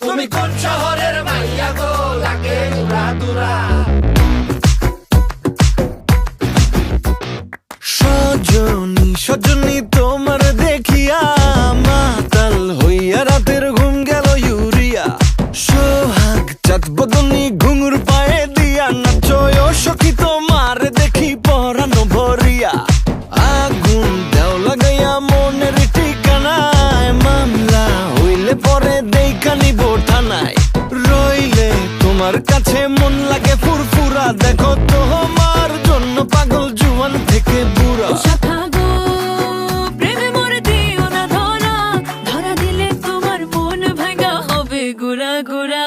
তুমি কোন শহরের মাইয়া গো লাগে? দুরা দুরা।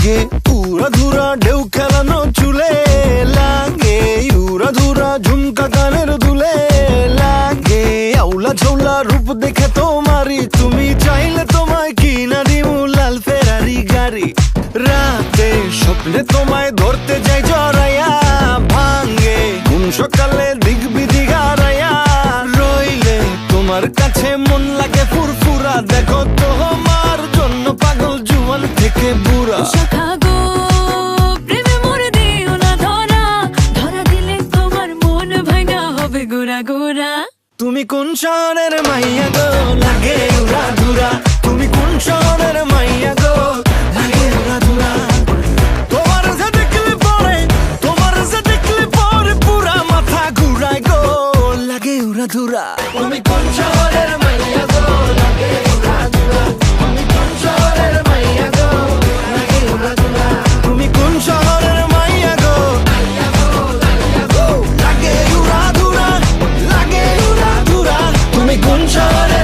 লাগে। উড়া ধুরা ঢেউ খেলানো চুলে লাগে। উড়া ধুরা ঝুমকা গানের দুলে লাগে। আউলা ঝৌলা রূপ দেখে তোমারি তুমি চাইলে তোমায় কিনা দিমু লাল ফেরারি গাড়ি। রাতে স্বপ্নে তোমায় ধরতে যাই জড়াইয়া ভাঙ্গে ঘুম সকালে দিক বিধি গারাইয়া রইলে তোমার কাছে মন লাগে তুমি কোন শহরের মাইয়া গো? লাগে উড়া ধুরা। তুমি কোন শহরের মাইয়া গো? লাগে উড়া ধুরা। তোমার যে পরে, তোমার যে পরে পুরা মাথা ঘুরায় গো। লাগে উড়া ধুরা। তুমি কোন গো Shut.